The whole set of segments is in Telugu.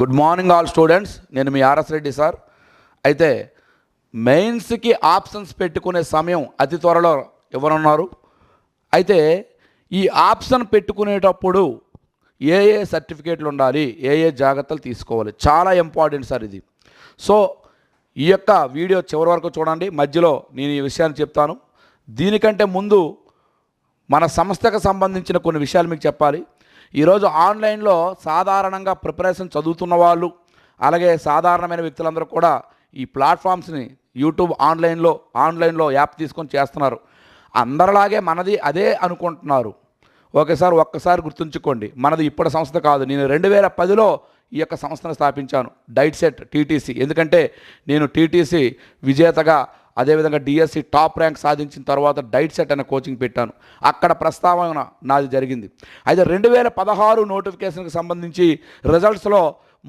గుడ్ మార్నింగ్ ఆల్ స్టూడెంట్స్ నేను మీ ఆర్ఎస్ రెడ్డి సార్. అయితే మెయిన్స్కి ఆప్షన్స్ పెట్టుకునే సమయం అతి త్వరలో ఇవ్వనున్నారు అయితే ఈ ఆప్షన్ పెట్టుకునేటప్పుడు ఏ ఏ సర్టిఫికేట్లు ఉండాలి? ఏ ఏ జాగ్రత్తలు తీసుకోవాలి? చాలా ఇంపార్టెంట్ సార్ ఇది. సో ఈ యొక్క వీడియో చివరి వరకు చూడండి. మధ్యలో నేను ఈ విషయాన్ని చెప్తాను. దీనికంటే ముందు మన సంస్థకు సంబంధించిన కొన్ని విషయాలు మీకు చెప్పాలి. ఈరోజు ఆన్లైన్లో సాధారణంగా ప్రిపరేషన్ చదువుతున్న వాళ్ళు అలాగే సాధారణమైన వ్యక్తులందరూ కూడా ఈ ప్లాట్ఫామ్స్ని యూట్యూబ్ ఆన్లైన్లో ఆన్లైన్లో యాప్ తీసుకొని చేస్తున్నారు. అందరిలాగే మనది అదే అనుకుంటున్నారు. ఒకేసారి ఒక్కసారి గుర్తుంచుకోండి మనది ఇప్పటి సంస్థ కాదు. నేను రెండు వేల పదిలో ఈ యొక్క సంస్థను స్థాపించాను డైట్ సెట్ టీటీసీ. ఎందుకంటే నేను టీటీసీ విజేతగా అదేవిధంగా డిఎస్సి టాప్ ర్యాంక్ సాధించిన తర్వాత డైట్ సెట్ అనే కోచింగ్ పెట్టాను. అక్కడ ప్రస్తావన నాది జరిగింది. అయితే రెండు వేల పదహారు నోటిఫికేషన్కి సంబంధించి రిజల్ట్స్లో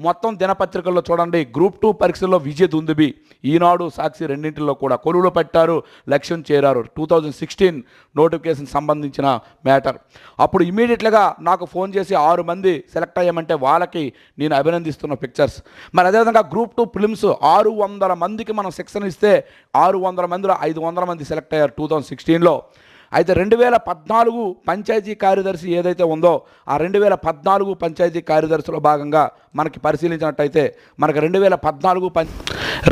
మొత్తం దినపత్రికల్లో చూడండి. గ్రూప్ టూ పరీక్షల్లో విజయ్ దుందుబి ఈనాడు సాక్షి రెండింటిలో కూడా కొలువులు పెట్టారు లక్ష్యం చేరారు. టూ థౌజండ్ సిక్స్టీన్ నోటిఫికేషన్ సంబంధించిన మ్యాటర్. అప్పుడు ఇమీడియట్గా నాకు ఫోన్ చేసి ఆరు మంది సెలెక్ట్ అయ్యామంటే వాళ్ళకి నేను అభినందిస్తున్న పిక్చర్స్. మరి అదేవిధంగా గ్రూప్ టూ ఫిలిమ్స్ ఆరు వందల మందికి మనం శిక్షణ ఇస్తే ఆరు వందల మందిలో ఐదు వందల మంది సెలెక్ట్ అయ్యారు టూ థౌజండ్ సిక్స్టీన్లో. అయితే రెండు వేల పద్నాలుగు పంచాయతీ కార్యదర్శి ఏదైతే ఉందో ఆ రెండు వేల పద్నాలుగు పంచాయతీ కార్యదర్శిలో భాగంగా మనకి పరిశీలించినట్టయితే మనకు రెండు వేల పద్నాలుగు పం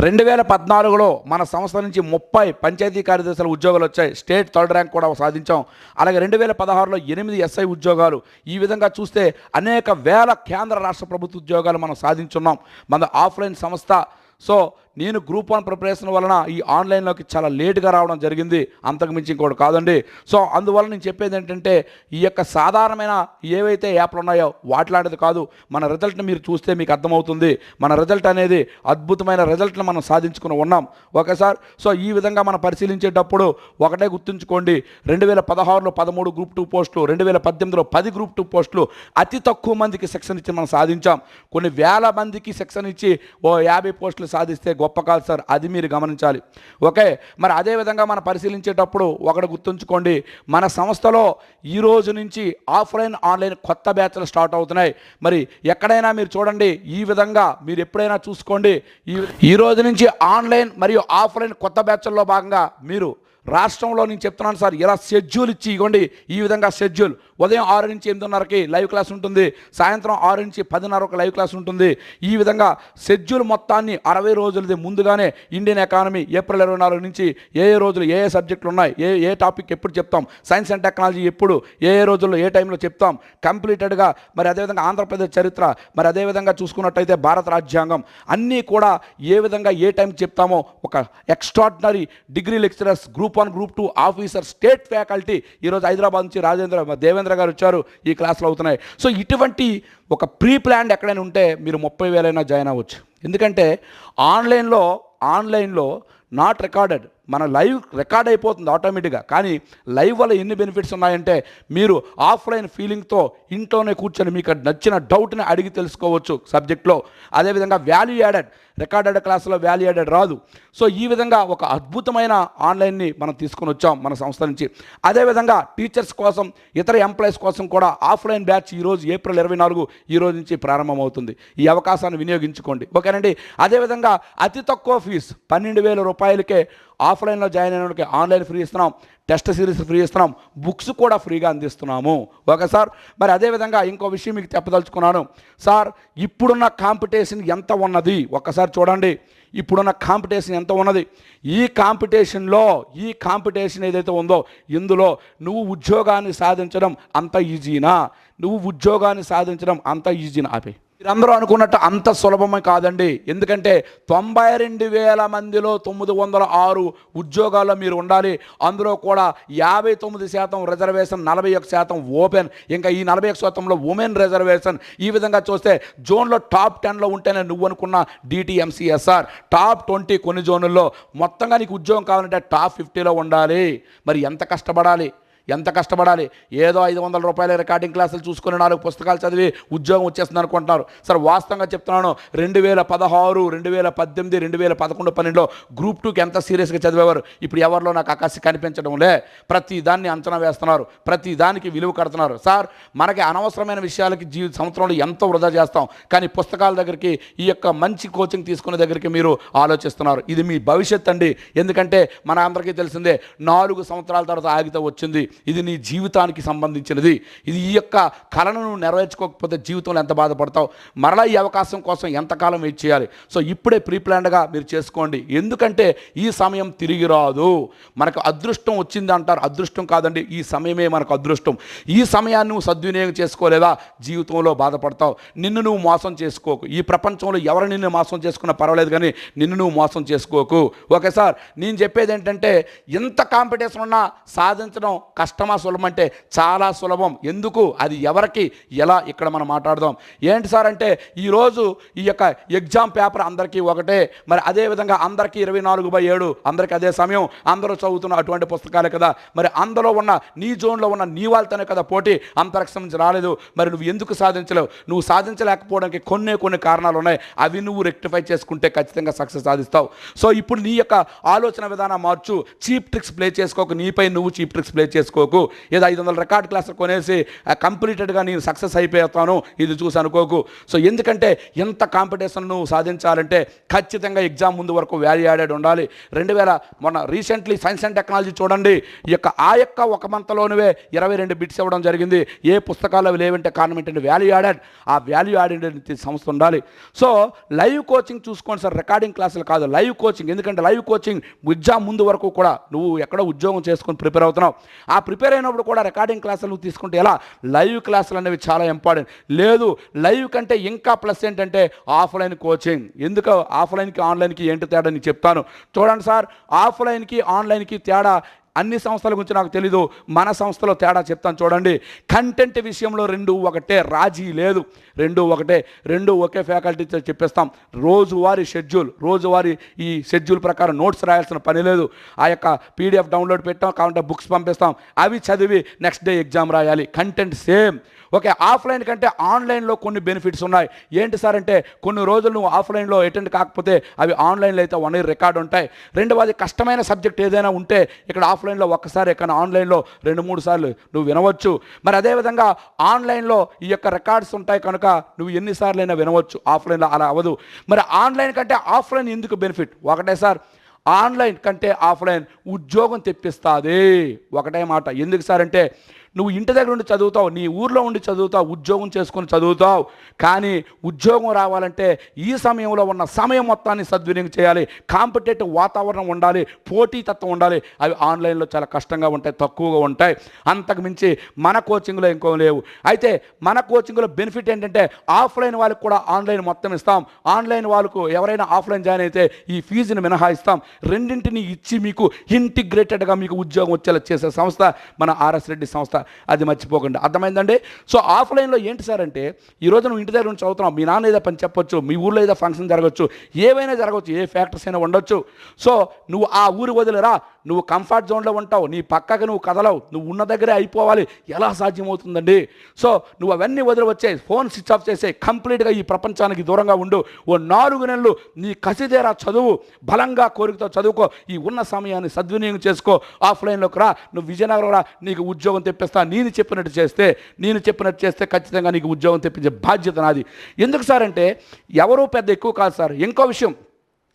రెండు వేల పద్నాలుగులో మన సంస్థ నుంచి ముప్పై పంచాయతీ కార్యదర్శుల ఉద్యోగాలు వచ్చాయి. స్టేట్ థర్డ్ ర్యాంక్ కూడా సాధించాం. అలాగే రెండు వేల పదహారులో ఎనిమిది ఎస్ఐ ఉద్యోగాలు. ఈ విధంగా చూస్తే అనేక వేల కేంద్ర రాష్ట్ర ప్రభుత్వ ఉద్యోగాలు మనం సాధించున్నాం. మన ఆఫ్లైన్ సంస్థ. సో నేను గ్రూప్ వన్ ప్రిపరేషన్ వలన ఈ ఆన్లైన్లోకి చాలా లేటుగా రావడం జరిగింది. అంతకు మించి ఇంకోటి కాదండి. సో అందువల్ల నేను చెప్పేది ఏంటంటే ఈ యొక్క సాధారణమైన ఏవైతే యాప్లు ఉన్నాయో వాటిలాంటిది కాదు. మన రిజల్ట్ని మీరు చూస్తే మీకు అర్థమవుతుంది. మన రిజల్ట్ అనేది అద్భుతమైన రిజల్ట్ని మనం సాధించుకుని ఉన్నాం. ఒకసారి సో ఈ విధంగా మనం పరిశీలించేటప్పుడు ఒకటే గుర్తుంచుకోండి. రెండు వేల పదహారులో పదమూడు గ్రూప్ టూ పోస్టులు రెండు వేల పద్దెనిమిదిలో పది గ్రూప్ టూ పోస్టులు అతి తక్కువ మందికి శిక్షణ ఇచ్చి మనం సాధించాం. కొన్ని వేల మందికి శిక్షణ ఇచ్చి ఓ యాభై పోస్టులు సాధిస్తే గొప్ప కాదు సార్ అది మీరు గమనించాలి. ఓకే మరి అదే విధంగా మనం పరిశీలించేటప్పుడు ఒకటి గుర్తుంచుకోండి మన సంస్థలో ఈ రోజు నుంచి ఆఫ్లైన్ ఆన్లైన్ కొత్త బ్యాచ్లు స్టార్ట్ అవుతున్నాయి. మరి ఎక్కడైనా మీరు చూడండి ఈ విధంగా మీరు ఎప్పుడైనా చూసుకోండి ఈ ఈ రోజు నుంచి ఆన్లైన్ మరియు ఆఫ్లైన్ కొత్త బ్యాచ్ల్లో భాగంగా మీరు రాష్ట్రంలో నేను చెప్తున్నాను సార్ ఇలా షెడ్యూల్ ఇచ్చి ఇవ్వండి ఈ విధంగా షెడ్యూల్. ఉదయం ఆరు నుంచి ఎనిమిదిన్నరకి లైవ్ క్లాస్ ఉంటుంది. సాయంత్రం ఆరు నుంచి పదిన్నరకు లైవ్ క్లాస్ ఉంటుంది. ఈ విధంగా షెడ్యూల్ మొత్తాన్ని అరవై రోజులది ముందుగానే ఇండియన్ ఎకానమీ ఏప్రిల్ ఇరవై నాలుగు నుంచి ఏ ఏ రోజులు ఏ ఏ సబ్జెక్టులు ఉన్నాయి ఏ ఏ టాపిక్ ఎప్పుడు చెప్తాం సైన్స్ అండ్ టెక్నాలజీ ఎప్పుడు ఏ ఏ రోజుల్లో ఏ టైంలో చెప్తాం కంప్లీటెడ్గా మరి అదేవిధంగా ఆంధ్రప్రదేశ్ చరిత్ర మరి అదేవిధంగా చూసుకున్నట్టయితే భారత రాజ్యాంగం అన్నీ కూడా ఏ విధంగా ఏ టైం చెప్తామో ఒక extraordinary degree lecturers group one group two officer state faculty ఈరోజు హైదరాబాద్ నుంచి రాజేంద్ర దేవేంద్ర గారు వచ్చారు ఈ క్లాసులు అవుతున్నాయి. సో ఇటువంటి ఒక ప్రీ ప్లాన్ ఎక్కడైనా ఉంటే మీరు ముప్పై వేలైనా జాయిన్ అవ్వచ్చు. ఎందుకంటే ఆన్లైన్లో ఆన్లైన్లో నాట్ రికార్డెడ్. మన లైవ్ రికార్డ్ అయిపోతుంది ఆటోమేటిక్గా. కానీ లైవ్ వల్ల ఎన్ని బెనిఫిట్స్ ఉన్నాయంటే మీరు ఆఫ్లైన్ ఫీలింగ్తో ఇంట్లోనే కూర్చొని మీకు నచ్చిన డౌట్ని అడిగి తెలుసుకోవచ్చు సబ్జెక్ట్లో. అదేవిధంగా వాల్యూ యాడెడ్ రికార్డెడ్ క్లాసులో వాల్యూ యాడెడ్ రాదు. సో ఈ విధంగా ఒక అద్భుతమైన ఆన్లైన్ని మనం తీసుకొని వచ్చాం మన సంస్థ నుంచి. అదేవిధంగా టీచర్స్ కోసం ఇతర ఎంప్లాయీస్ కోసం కూడా ఆఫ్లైన్ బ్యాచ్ ఈరోజు ఏప్రిల్ ఇరవై నాలుగు ఈ రోజు నుంచి ప్రారంభమవుతుంది. ఈ అవకాశాన్ని వినియోగించుకోండి. ఓకేనండి? అదేవిధంగా అతి తక్కువ ఫీజు పన్నెండు వేల రూపాయలకే ఆఫ్లైన్లో జాయిన్ అయిన వాళ్ళకి ఆన్లైన్ ఫ్రీ ఇస్తున్నాం. టెస్ట్ సిరీస్ ఫ్రీ ఇస్తున్నాం. బుక్స్ కూడా ఫ్రీగా అందిస్తున్నాము. Okay sir? మరి అదేవిధంగా ఇంకో విషయం మీకు చెప్పదలుచుకున్నాను. సార్ ఇప్పుడున్న కాంపిటీషన్ ఎంత ఉన్నది? ఒకసారి ఒకసారి చూడండి. ఇప్పుడున్న కాంపిటీషన్ ఎంత ఉన్నది? ఈ కాంపిటీషన్లో ఈ కాంపిటీషన్ ఏదైతే ఉందో ఇందులో నువ్వు ఉద్యోగాన్ని సాధించడం అంత ఈజీనా? నువ్వు ఉద్యోగాన్ని సాధించడం అంత ఈజీనా? ఆపే మీరందరూ అనుకున్నట్టు అంత సులభమే కాదండి. ఎందుకంటే తొంభై రెండు వేల మందిలో తొమ్మిది వందల ఆరు ఉద్యోగాల్లో మీరు ఉండాలి. అందులో కూడా యాభై తొమ్మిది శాతం రిజర్వేషన్ నలభై ఒక శాతం ఓపెన్. ఇంకా ఈ నలభై ఒక శాతంలో ఉమెన్ రిజర్వేషన్. ఈ విధంగా చూస్తే జోన్లో టాప్ టెన్లో ఉంటేనే నువ్వు అనుకున్న డిటిఎంసీఎస్ఆర్ టాప్ ట్వంటీ కొన్ని జోన్లలో మొత్తంగా నీకు ఉద్యోగం కావాలంటే టాప్ ఫిఫ్టీలో ఉండాలి. మరి ఎంత కష్టపడాలి? ఎంత కష్టపడాలి? ఏదో ఐదు వందల రూపాయల రికార్డింగ్ క్లాసులు చూసుకుని నాలుగు పుస్తకాలు చదివి ఉద్యోగం వచ్చేస్తుంది అనుకుంటున్నారు. సార్ వాస్తవంగా చెప్తున్నాను రెండు వేల పదహారు రెండు వేల పద్దెనిమిది రెండు వేల పదకొండు పన్నెండులో గ్రూప్ టూకి ఎంత సీరియస్గా చదివేవారు? ఇప్పుడు ఎవరిలో నాకు ఆకాశం కనిపించడం లే ప్రతి దాన్ని అంచనా వేస్తున్నారు. ప్రతి దానికి విలువ కడుతున్నారు. సార్ మనకి అనవసరమైన విషయాలకి జీవిత సంవత్సరంలో ఎంతో వృధా చేస్తాం. కానీ పుస్తకాల దగ్గరికి ఈ యొక్క మంచి కోచింగ్ తీసుకునే దగ్గరికి మీరు ఆలోచిస్తున్నారు. ఇది మీ భవిష్యత్ అండి. ఎందుకంటే మన అందరికీ తెలిసిందే నాలుగు సంవత్సరాల తర్వాత ఆగితే వచ్చింది. ఇది నీ జీవితానికి సంబంధించినది. ఇది ఈ యొక్క కళను నెరవేర్చుకోకపోతే జీవితంలో ఎంత బాధపడతావు? మరలా ఈ అవకాశం కోసం ఎంతకాలం వెయిట్ చేయాలి? సో ఇప్పుడే ప్రీప్లాన్డ్గా మీరు చేసుకోండి. ఎందుకంటే ఈ సమయం తిరిగి రాదు. మనకు అదృష్టం వచ్చింది అంటారు. అదృష్టం కాదండి ఈ సమయమే మనకు అదృష్టం. ఈ సమయాన్ని నువ్వు సద్వినియోగం చేసుకోలేదా? జీవితంలో బాధపడతావు. నిన్ను నువ్వు మోసం చేసుకోకు. ఈ ప్రపంచంలో ఎవరు నిన్ను మోసం చేసుకున్నా పర్వాలేదు కానీ నిన్ను నువ్వు మోసం చేసుకోకు. ఓకే సార్ నేను చెప్పేది ఏంటంటే ఎంత కాంపిటీషన్ ఉన్నా సాధించడం కష్టమా సులభం అంటే చాలా సులభం. ఎందుకు? అది ఎవరికి? ఎలా? ఇక్కడ మనం మాట్లాడదాం. ఏంటి సార్ అంటే ఈరోజు ఈ యొక్క ఎగ్జామ్ పేపర్ అందరికీ ఒకటే. మరి అదే విధంగా అందరికీ ఇరవై నాలుగు బై ఏడు. అందరికీ అదే సమయం. అందరూ చదువుతున్న అటువంటి పుస్తకాలే కదా. మరి అందులో ఉన్న నీ జోన్లో ఉన్న నీ వాళ్ళతోనే కదా పోటీ. అంతరిక్షం సంబంధించి రాలేదు. మరి నువ్వు ఎందుకు సాధించలేవు? నువ్వు సాధించలేకపోవడానికి కొన్ని కొన్ని కారణాలు ఉన్నాయి. అవి నువ్వు రెక్టిఫై చేసుకుంటే ఖచ్చితంగా సక్సెస్ సాధిస్తావు. సో ఇప్పుడు నీ యొక్క ఆలోచన విధానం మార్చు. చీప్ ట్రిక్స్ ప్లే చేసుకోక. నీపై నువ్వు చీప్ ట్రిక్స్ ప్లే చేసుకోకు ఏదో ఐదు వందల రికార్డ్ క్లాసులు కొనేసి కంప్లీటెడ్గా నేను సక్సెస్ అయిపోతాను ఇది చూసి అనుకోకు. సో ఎందుకంటే ఎంత కాంపిటీషన్ నువ్వు సాధించాలంటే ఖచ్చితంగా ఎగ్జామ్ ముందు వరకు వాల్యూ యాడెడ్ ఉండాలి. రెండు వేల మొన్న రీసెంట్లీ సైన్స్ అండ్ టెక్నాలజీ చూడండి ఈ యొక్క ఆ యొక్క ఒక మంత్లోనివే ఇరవై రెండు బిట్స్ ఇవ్వడం జరిగింది. ఏ పుస్తకాలు అవి లేవంటే కారణం ఏంటంటే వాల్యూ యాడెడ్. ఆ వాల్యూ యాడెడ్ సంస్థ ఉండాలి. సో లైవ్ కోచింగ్ చూసుకోండి సార్. రికార్డింగ్ క్లాసులు కాదు లైవ్ కోచింగ్. ఎందుకంటే లైవ్ కోచింగ్ ఎగ్జామ్ ముందు వరకు కూడా నువ్వు ఎక్కడో ఉద్యోగం చేసుకొని ప్రిపేర్ అవుతున్నావు. ఆ ప్రిపేర్ అయినప్పుడు కూడా రికార్డింగ్ క్లాసులు తీసుకుంటే ఎలా? లైవ్ క్లాసులు అనేవి చాలా ఇంపార్టెంట్. లేదు లైవ్ కంటే ఇంకా ప్లస్ ఏంటంటే ఆఫ్లైన్ కోచింగ్. ఎందుకు? ఆఫ్లైన్కి ఆన్లైన్కి ఏంటి తేడా? నేను చెప్తాను. చూడండి సార్ ఆఫ్లైన్కి ఆన్లైన్కి తేడా అన్ని సంస్థల గురించి నాకు తెలీదు. మన సంస్థలో తేడా చెప్తాను చూడండి. కంటెంట్ విషయంలో రెండు ఒకటే రాజీ లేదు. రెండు ఒకటే రెండు ఒకే ఫ్యాకల్టీతో చెప్పేస్తాం. రోజువారీ షెడ్యూల్ రోజువారీ ఈ షెడ్యూల్ ప్రకారం నోట్స్ రాయాల్సిన పని లేదు. ఆ యొక్క పీడిఎఫ్ డౌన్లోడ్ పెట్టాం కావాలంటే బుక్స్ పంపిస్తాం. అవి చదివి నెక్స్ట్ డే ఎగ్జామ్ రాయాలి. కంటెంట్ సేమ్ ఓకే ఆఫ్లైన్ కంటే ఆన్లైన్లో కొన్ని బెనిఫిట్స్ ఉన్నాయి. ఏంటి సార్ అంటే కొన్ని రోజులు నువ్వు ఆఫ్లైన్లో అటెండ్ కాకపోతే అవి ఆన్లైన్లో అయితే వన్ ఇయర్ రికార్డు ఉంటాయి. రెండవది కష్టమైన సబ్జెక్ట్ ఏదైనా ఉంటే ఇక్కడ ఆఫ్లైన్లో ఒక్కసారి ఇక్కడ ఆన్లైన్లో రెండు మూడు సార్లు నువ్వు వినవచ్చు. మరి అదేవిధంగా ఆన్లైన్లో ఈ యొక్క రికార్డ్స్ ఉంటాయి కనుక నువ్వు ఎన్నిసార్లైనా వినవచ్చు. ఆఫ్లైన్లో అలా అవ్వదు. మరి ఆన్లైన్ కంటే ఆఫ్లైన్ ఎందుకు బెనిఫిట్? ఒకటే సార్ ఆన్లైన్ కంటే ఆఫ్లైన్ ఉద్యోగం తెప్పిస్తుంది. ఒకటే మాట. ఎందుకు సార్ అంటే నువ్వు ఇంటి దగ్గర ఉండి చదువుతావు నీ ఊర్లో ఉండి చదువుతావు ఉద్యోగం చేసుకొని చదువుతావు. కానీ ఉద్యోగం రావాలంటే ఈ సమయంలో ఉన్న సమయం మొత్తాన్ని సద్వినియోగం చేయాలి. కాంపిటేటివ్ వాతావరణం ఉండాలి పోటీతత్వం ఉండాలి. అవి ఆన్లైన్లో చాలా కష్టంగా ఉంటాయి తక్కువగా ఉంటాయి. అంతకు మించి మన కోచింగ్లో ఇంకో లేవు. అయితే మన కోచింగ్లో బెనిఫిట్ ఏంటంటే ఆఫ్లైన్ వాళ్ళకి కూడా ఆన్లైన్ మొత్తం ఇస్తాం. ఆన్లైన్ వాళ్ళకు ఎవరైనా ఆఫ్లైన్ జాయిన్ అయితే ఈ ఫీజుని మినహాయిస్తాం. రెండింటిని ఇచ్చి మీకు ఇంటిగ్రేటెడ్గా మీకు ఉద్యోగం వచ్చేలా చేసే సంస్థ మన ఆర్ఎస్ రెడ్డి సంస్థ. అది మర్చిపోకండి. అర్థమైందండి? సో ఆఫ్లైన్లో ఏంటి సార్ అంటే ఈరోజు నువ్వు ఇంటి దగ్గర నుంచి చదువుతున్నావు మీ నాన్న ఏదో పని చెప్పొచ్చు మీ ఊర్లో ఏదో ఫంక్షన్ జరగవచ్చు ఏవైనా జరగవచ్చు ఏ ఫ్యాక్టర్స్ అయినా ఉండొచ్చు. సో నువ్వు ఆ ఊరు వదిలేరా? నువ్వు కంఫర్ట్ జోన్లో ఉంటావు నీ పక్కకి నువ్వు కదలవు నువ్వు ఉన్న దగ్గరే అయిపోవాలి. ఎలా సాధ్యమవుతుందండి? సో నువ్వు అవన్నీ వదిలి వచ్చే ఫోన్ స్విచ్ ఆఫ్ చేసే కంప్లీట్గా ఈ ప్రపంచానికి దూరంగా ఉండు. ఓ నాలుగు నెలలు నీ కసిదేరా చదువు బలంగా కోరికతో చదువుకో ఈ ఉన్న సమయాన్ని సద్వినియోగం చేసుకో. ఆఫ్లైన్లోకి రా నువ్వు విజయనగరం రా నీకు ఉద్యోగం తెప్పిస్తా నేను చెప్పినట్టు చేస్తే నేను చెప్పినట్టు చేస్తే ఖచ్చితంగా నీకు ఉద్యోగం తెప్పించే బాధ్యత నాది. ఎందుకు సార్ అంటే ఎవరూ పెద్ద ఎక్కువ కాదు సార్. ఇంకో విషయం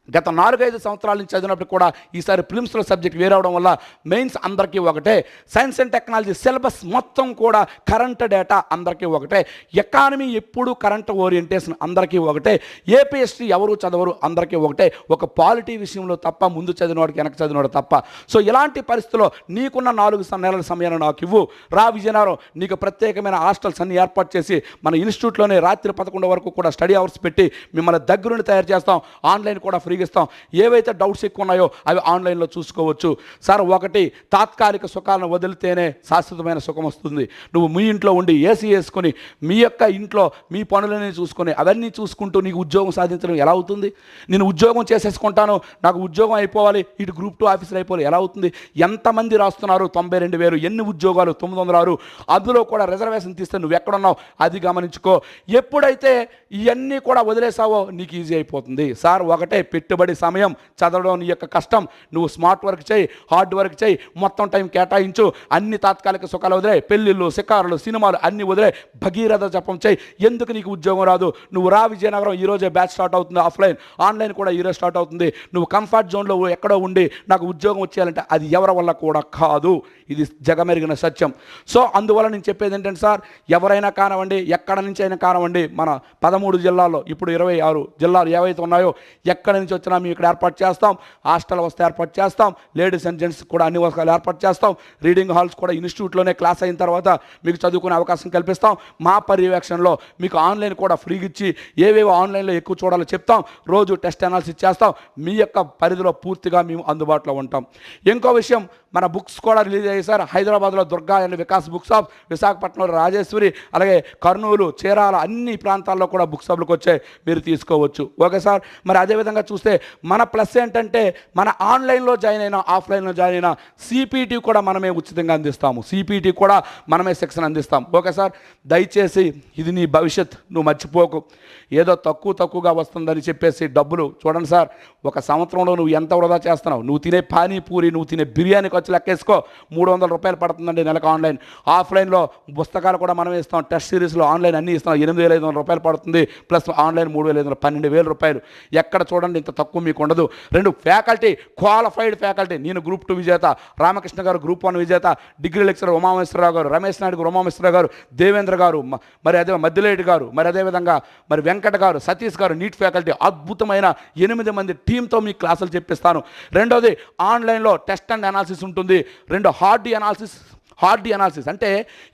గత నాలుగైదు సంవత్సరాల నుంచి చదివినప్పుడు కూడా ఈసారి ప్రిలిమ్స్లో సబ్జెక్ట్ వేరవడం వల్ల మెయిన్స్ అందరికీ ఒకటే సైన్స్ అండ్ టెక్నాలజీ సిలబస్ మొత్తం కూడా కరెంట్ డేటా అందరికీ ఒకటే ఎకానమీ ఎప్పుడు కరెంట్ ఓరియంటేషన్ అందరికీ ఒకటే ఏపీఎస్టీ ఎవరు చదవరు అందరికీ ఒకటే ఒక పాలిటీ విషయంలో తప్ప ముందు చదివినవాడికి వెనక చదివినవాడు తప్ప. సో ఇలాంటి పరిస్థితిలో నీకున్న నాలుగు నెలల సమయాన్ని నాకు ఇవ్వు. రా విజయనగరం నీకు ప్రత్యేకమైన హాస్టల్స్ అన్ని ఏర్పాటు చేసి మన ఇన్స్టిట్యూట్లోనే రాత్రి పదకొండు వరకు కూడా స్టడీ అవర్స్ పెట్టి మిమ్మల్ని దగ్గరుండి తయారు చేస్తాం. ఆన్లైన్ కూడా ఫ్రీ ఫ్రీగా ఇస్తాం ఏవైతే డౌట్స్ ఎక్కువ ఉన్నాయో అవి ఆన్లైన్లో చూసుకోవచ్చు. సార్ ఒకటి తాత్కాలిక సుఖాలను వదిలితేనే శాశ్వతమైన సుఖం వస్తుంది. నువ్వు మీ ఇంట్లో ఉండి ఏసీ వేసుకొని మీ యొక్క ఇంట్లో మీ పనులని చూసుకొని అవన్నీ చూసుకుంటూ నీకు ఉద్యోగం సాధించడం ఎలా అవుతుంది? నేను ఉద్యోగం చేసేసుకుంటాను నాకు ఉద్యోగం అయిపోవాలి ఇటు గ్రూప్ టూ ఆఫీసర్ అయిపోవాలి ఎలా అవుతుంది? ఎంతమంది రాస్తున్నారు? తొంభై రెండు వేలు. ఎన్ని ఉద్యోగాలు? తొమ్మిది వందల ఆరు. అందులో కూడా రిజర్వేషన్ తీస్తే నువ్వు ఎక్కడున్నావు? అది గమనించుకో. ఎప్పుడైతే ఇవన్నీ కూడా వదిలేసావో నీకు ఈజీ అయిపోతుంది. సార్ ఒకటే పెట్టుబడి సమయం చదవడం నీ యొక్క కష్టం. నువ్వు స్మార్ట్ వర్క్ చేయి హార్డ్ వర్క్ చేయి మొత్తం టైం కేటాయించు. అన్ని తాత్కాలిక సుఖాలు వదిలే పెళ్ళిళ్ళు శికారులు సినిమాలు అన్ని వదిలే భగీరథ జపం చేయి. ఎందుకు నీకు ఉద్యోగం రాదు? నువ్వు రా విజయనగరం ఈ రోజే బ్యాచ్ స్టార్ట్ అవుతుంది ఆఫ్లైన్. ఆన్లైన్ కూడా ఈరోజు స్టార్ట్ అవుతుంది. నువ్వు కంఫర్ట్ జోన్లో ఎక్కడో ఉండి నాకు ఉద్యోగం వచ్చేయాలంటే అది ఎవరి వల్ల కూడా కాదు. ఇది జగమెరిగిన సత్యం. సో అందువల్ల నేను చెప్పేది ఏంటంటే సార్ ఎవరైనా కానివ్వండి ఎక్కడ నుంచి అయినా కానివ్వండి మన పదమూడు జిల్లాల్లో ఇప్పుడు ఇరవై ఆరు జిల్లాలు ఏవైతే ఉన్నాయో ఎక్కడి నుంచి వచ్చినా మేము ఇక్కడ ఏర్పాటు చేస్తాం. హాస్టల్ వస్తే ఏర్పాటు చేస్తాం. లేడీస్ అండ్ జెంట్స్ కూడా అన్ని వసతులు ఏర్పాటు చేస్తాం. రీడింగ్ హాల్స్ కూడా ఇన్స్టిట్యూట్లోనే క్లాస్ అయిన తర్వాత మీకు చదువుకునే అవకాశం కల్పిస్తాం. మా పర్యవేక్షణలో మీకు ఆన్లైన్ కూడా ఫ్రీగా ఇచ్చి ఏవేవో ఆన్లైన్లో ఎక్కువ చూడాలో చెప్తాం. రోజు టెస్ట్ అనాలిసిస్ చేస్తాం. మీ యొక్క పరిధిలో పూర్తిగా మేము అందుబాటులో ఉంటాం. ఇంకో విషయం మన బుక్స్ కూడా రిలీజ్ అయ్యాయి సార్ హైదరాబాద్లో Durga and Vikas books of విశాఖపట్నంలో రాజేశ్వరి అలాగే కర్నూలు చీరాల అన్ని ప్రాంతాల్లో కూడా బుక్ షాపులకు వచ్చాయి. మీరు తీసుకోవచ్చు. Okay sir? మరి అదేవిధంగా చూస్తే మన ప్లస్ ఏంటంటే మన ఆన్లైన్లో జాయిన్ అయినా ఆఫ్లైన్లో జాయిన్ అయినా సిపిటి కూడా మనమే ఉచితంగా అందిస్తాము. సిపిటి కూడా మనమే శిక్షణ అందిస్తాం. Okay sir? దయచేసి ఇది నీ భవిష్యత్. నువ్వు మర్చిపోకు. ఏదో తక్కువ తక్కువగా వస్తుందని చెప్పేసి డబ్బులు చూడండి సార్. ఒక సంవత్సరంలో నువ్వు ఎంత వృధా చేస్తున్నావు? నువ్వు తినే పానీపూరి నువ్వు తినే బిర్యానీ వచ్చి లెక్కేసుకో. మూడు వందల రూపాయలు పడుతుందండి నెలకు ఆన్లైన్. ఆఫ్లైన్లో పుస్తకాలు కూడా మనం ఇస్తాం. టెస్ట్ సిరీస్లో ఆన్లైన్ అన్నీ ఇస్తాం. ఎనిమిది వేల ఐదు వందల రూపాయలు పడుతుంది. ప్లస్ ఆన్లైన్ మూడు వేల ఐదు వందల పన్నెండు వేల రూపాయలు. ఎక్కడ చూడండి ఇంత తక్కువ మీకు ఉండదు. రెండు ఫ్యాకల్టీ క్వాలిఫైడ్ ఫ్యాకల్టీ. నేను గ్రూప్ టూ విజేత రామకృష్ణ గారు గ్రూప్ వన్ విజేత డిగ్రీ లెక్చరర్ ఉమామేశ్వరరావు గారు రమేష్ నాయుడు గారు ఉమామేశ్వరరావు గారు దేవేంద్ర గారు మరి అదే మద్దిలేటి గారు మరి అదేవిధంగా మరి వెంకట గారు సతీష్ గారు నీట్ ఫ్యాకల్టీ అద్భుతమైన ఎనిమిది మంది టీంతో మీ క్లాసులు చెప్పిస్తాను. రెండోది ఆన్లైన్లో టెస్ట్ అండ్ అనాలిసిస్ ఉంటుంది. రెండు హార్డ్ అనాలిసిస్ హార్డ్ అనాలిసిస్ అంటే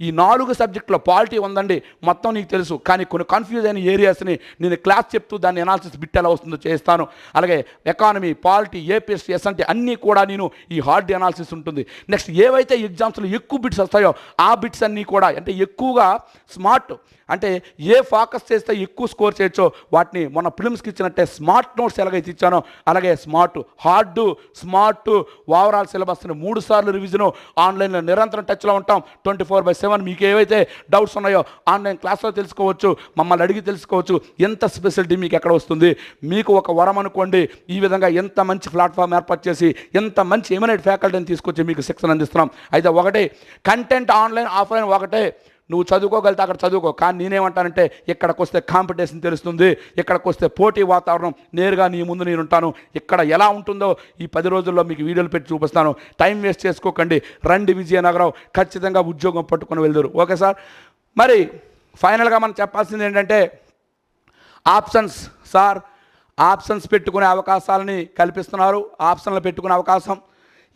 ఈ నాలుగు సబ్జెక్టులో పాలిటీ ఉందండి మొత్తం నీకు తెలుసు. కానీ కొన్ని కన్ఫ్యూజ్ అయిన ఏరియాస్ని నేను క్లాస్ చెప్తూ దాన్ని అనాలిసిస్ బిట్ ఎలా వస్తుందో చేస్తాను. అలాగే ఎకానమీ పాలిటీ ఏపీఎస్ ఎస్ అంటే అన్నీ కూడా నేను ఈ హార్డ్ అనాలిసిస్ ఉంటుంది. నెక్స్ట్ ఏవైతే ఎగ్జామ్స్లో ఎక్కువ బిట్స్ వస్తాయో ఆ బిట్స్ అన్నీ కూడా అంటే ఎక్కువగా స్మార్ట్ అంటే ఏ ఫోకస్ చేస్తే ఎక్కువ స్కోర్ చేయొచ్చో వాటిని మొన్న ఫిల్మ్స్కి ఇచ్చినట్టే స్మార్ట్ నోట్స్ ఎలాగైతే ఇచ్చానో అలాగే స్మార్ట్ హార్డ్ స్మార్ట్ ఓవరాల్ సిలబస్ని మూడు సార్లు రివిజను ఆన్లైన్లో నిరంతరం టచ్లో ఉంటాం. ట్వంటీ ఫోర్ బై సెవెన్ మీకు ఏవైతే డౌట్స్ ఉన్నాయో ఆన్లైన్ క్లాస్లో తెలుసుకోవచ్చు మమ్మల్ని అడిగి తెలుసుకోవచ్చు ఎంత స్పెషాలిటీ మీకు ఎక్కడ వస్తుంది? మీకు ఒక వరం అనుకోండి ఈ విధంగా ఎంత మంచి ప్లాట్ఫామ్ ఏర్పాటు చేసి ఎంత మంచి ఎమినేట్ ఫ్యాకల్టీని తీసుకొచ్చి మీకు శిక్షణ అందిస్తున్నాం. అయితే ఒకటి కంటెంట్ ఆన్లైన్ ఆఫ్లైన్ ఒకటే. నువ్వు చదువుకోగలితే అక్కడ చదువుకో. కానీ నేనేమంటానంటే ఇక్కడికి వస్తే కాంపిటీషన్ తెలుస్తుంది. ఇక్కడికి వస్తే పోటీ వాతావరణం. నేరుగా నీ ముందు నేను ఉంటాను. ఇక్కడ ఎలా ఉంటుందో ఈ పది రోజుల్లో మీకు వీడియోలు పెట్టి చూపిస్తాను. టైం వేస్ట్ చేసుకోకండి. రండి విజయనగరం. ఖచ్చితంగా ఉద్యోగం పట్టుకొని వెళ్దురు. Okay sir? మరి ఫైనల్గా మనం చెప్పాల్సింది ఏంటంటే ఆప్షన్స్. సార్ ఆప్షన్స్ పెట్టుకునే అవకాశాలని కల్పిస్తున్నారు. ఆప్షన్లు పెట్టుకునే అవకాశం.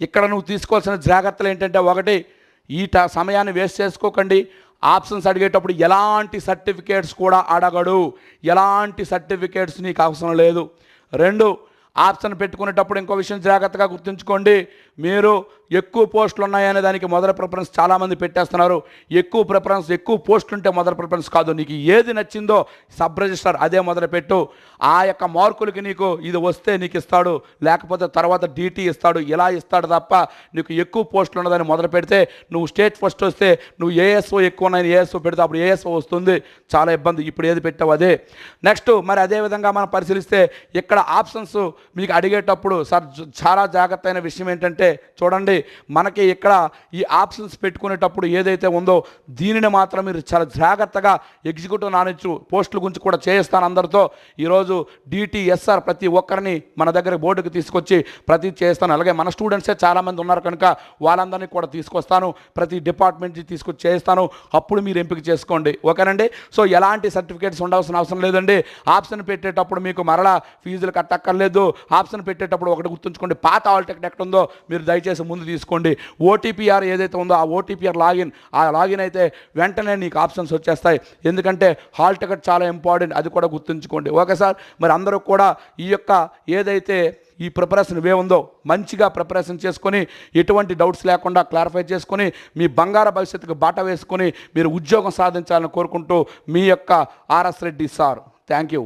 ఇక్కడ నువ్వు తీసుకోవాల్సిన జాగ్రత్తలు ఏంటంటే ఒకటి ఈ ట సమయాన్ని వేస్ట్ చేసుకోకండి. ఆప్షన్స్ అడిగేటప్పుడు ఎలాంటి సర్టిఫికేట్స్ కూడా అడగడు. ఎలాంటి సర్టిఫికేట్స్ నీకు అవసరం లేదు. రెండు ఆప్షన్ పెట్టుకునేటప్పుడు ఇంకో విషయం జాగ్రత్తగా గుర్తుంచుకోండి. మీరు ఎక్కువ పోస్టులు ఉన్నాయనే దానికి మొదటి ప్రిఫరెన్స్ చాలామంది పెట్టేస్తున్నారు. ఎక్కువ ప్రిఫరెన్స్ ఎక్కువ పోస్టులు ఉంటే మొదటి ప్రిఫరెన్స్ కాదు. నీకు ఏది నచ్చిందో సబ్ రిజిస్టర్ అదే మొదలుపెట్టు ఆ యొక్క మార్కులకి నీకు ఇది వస్తే నీకు ఇస్తాడు. లేకపోతే తర్వాత డీటీ ఇస్తాడు. ఇలా ఇస్తాడు తప్ప నీకు ఎక్కువ పోస్టులు ఉన్నదని మొదలు పెడితే నువ్వు స్టేట్ ఫస్ట్ వస్తే నువ్వు ఏఎస్ఓ ఎక్కువ ఉన్నాయని ఏఎస్ఓ పెడితే అప్పుడు ఏఎస్ఓ వస్తుంది. చాలా ఇబ్బంది. ఇప్పుడు ఏది పెట్టావు అదే. నెక్స్ట్ మరి అదే విధంగా మనం పరిశీలిస్తే ఇక్కడ ఆప్షన్స్ మీకు అడిగేటప్పుడు సార్ జ- చాలా జాగ్రత్త అయిన విషయం ఏంటంటే చూడండి. మనకి ఇక్కడ ఈ ఆప్షన్స్ పెట్టుకునేటప్పుడు ఏదైతే ఉందో దీనిని మాత్రం మీరు చాలా జాగ్రత్తగా ఎగ్జిక్యూటివ్ నానిచ్చు పోస్టుల గురించి కూడా చేయిస్తాను అందరితో. ఈరోజు డిటిఎస్ఆర్ ప్రతి ఒక్కరిని మన దగ్గర బోర్డుకి తీసుకొచ్చి ప్రతి చేస్తాను. అలాగే మన స్టూడెంట్సే చాలామంది ఉన్నారు కనుక వాళ్ళందరినీ కూడా తీసుకొస్తాను. ప్రతి డిపార్ట్మెంట్కి తీసుకొచ్చి చేస్తాను అప్పుడు మీరు ఎంపిక చేసుకోండి. ఓకేనండి? సో ఎలాంటి సర్టిఫికేట్స్ ఉండాల్సిన అవసరం లేదండి. ఆప్షన్ పెట్టేటప్పుడు మీకు మరలా ఫీజులు కట్టక్కర్లేదు. ఆప్షన్ పెట్టేటప్పుడు ఒకటి గుర్తుంచుకోండి. పాత ఆల్ ఎక్కడ ఉందో మీరు దయచేసి ముందు తీసుకోండి. ఓటీపీఆర్ ఏదైతే ఉందో ఆ ఓటీపీఆర్ లాగిన్ ఆ లాగిన్ అయితే వెంటనే నీకు ఆప్షన్స్ వచ్చేస్తాయి. ఎందుకంటే హాల్ టికెట్ చాలా ఇంపార్టెంట్ అది కూడా గుర్తుంచుకోండి. Okay sir? మరి అందరూ కూడా ఈ యొక్క ఏదైతే ఈ ప్రిపరేషన్ వే ఉందో మంచిగా ప్రిపరేషన్ చేసుకొని ఎటువంటి డౌట్స్ లేకుండా క్లారిఫై చేసుకొని మీ బంగార భవిష్యత్తుకు బాట వేసుకొని మీరు ఉద్యోగం సాధించాలని కోరుకుంటూ మీ యొక్క RS Reddy sir. Thank you